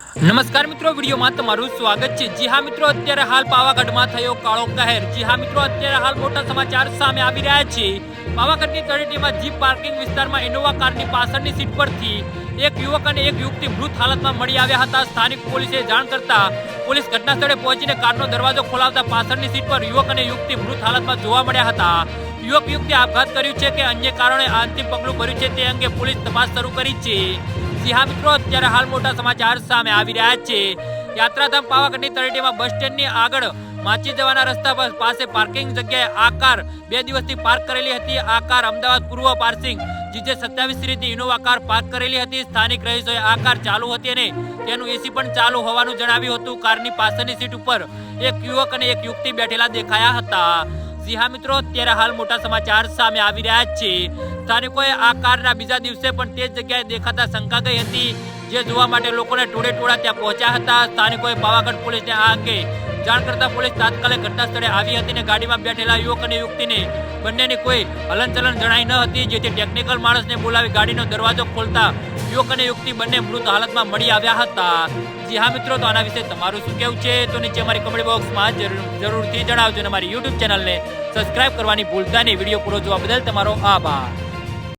નમસ્કાર મિત્રો, વિડીયોમાં તમારું સ્વાગત છે. જી હા મિત્રો, અત્યારે હાલ પાવાગઢમાં થયો કાળો કહેર. જી હા મિત્રો, અત્યારે હાલ મોટા સમાચાર સામે આવી રહ્યા છે. પાવાગઢની તળેટીમાં જીપ પાર્કિંગ વિસ્તારમાં ઇનોવા કારની પાછળની સીટ પરથી એક યુવક અને એક યુવતી મૃત હાલતમાં મળી આવ્યા હતા. સ્થાનિક પોલીસે જાણ કરતા પોલીસ ઘટના સ્થળે પહોંચીને કારનો દરવાજો ખોલાવતા પાછળની સીટ પર યુવક અને યુવતી મૃત હાલતમાં જોવા મળ્યા હતા. યુવક યુવતી આપઘાત કર્યું છે કે અન્ય કારણે અંતિમ પગલું ભર્યું છે તે અંગે પોલીસ તપાસ શરૂ કરી છે. જી હા મિત્રો અત્યારે હાલ મોટા સમાચાર સામે આવી રહ્યા છે. યાત્રાધામ પાવાગઢની તળેટીમાં બસ સ્ટેન્ડની આગળ માચી જવાના રસ્તા પાસે પાર્કિંગ જગ્યાએ આ કાર બે દિવસથી પાર્ક કરેલી હતી. આ કાર અમદાવાદ પૂર્વ પાર્સિંગ જીજે સત્યાવીસ રીતની ઇનોવા કાર પાર્ક કરેલી હતી. સ્થાનિક રહીશોએ આ કાર ચાલુ હતી અને તેનું એસી પણ ચાલુ હોવાનું જણાવ્યું હતું. કારની પાછળની સીટ ઉપર એક યુવક અને એક યુવતી બેઠેલા દેખાયા હતા. જી હા મિત્રો, અત્યારે હાલ મોટા સમાચાર સામે આવી રહ્યા છે. સ્થાનિકોએ આ કારના બીજા દિવસે પણ તે જ જગ્યાએ દેખાતા શંકા ગઈ હતી. જે જોવા માટે લોકોને ટોળે ટોળા ત્યાં પહોંચ્યા હતા. સ્થાનિકોએ પાવાગઢ પોલીસને આ અંગે જાણ કરતા પોલીસ તાત્કાલિક ઘટના સ્થળે આવી હતી અને ગાડીમાં બેઠેલા યુવક અને યુવતીને બંનેની કોઈ હલનચલન જણાઈ ન હતી, જેથી ટેકનિકલ માણસને બોલાવી ગાડીનો દરવાજો ખોલતા યુવક અને યુવતી બંને મૃત હાલતમાં મળી આવ્યા હતા. જી હા મિત્રો, તો આના વિશે તમારું શું કહેવું છે? તો નીચે અમારી કમેન્ટ બોક્સમાં જરૂર, જરૂરથી જણાવજો અને અમારી યુટ્યુબ ચેનલને સબસ્ક્રાઇબ કરવાની ભૂલતા નહીં. વીડિયો પૂરો જોવા બદલ તમારો આભાર.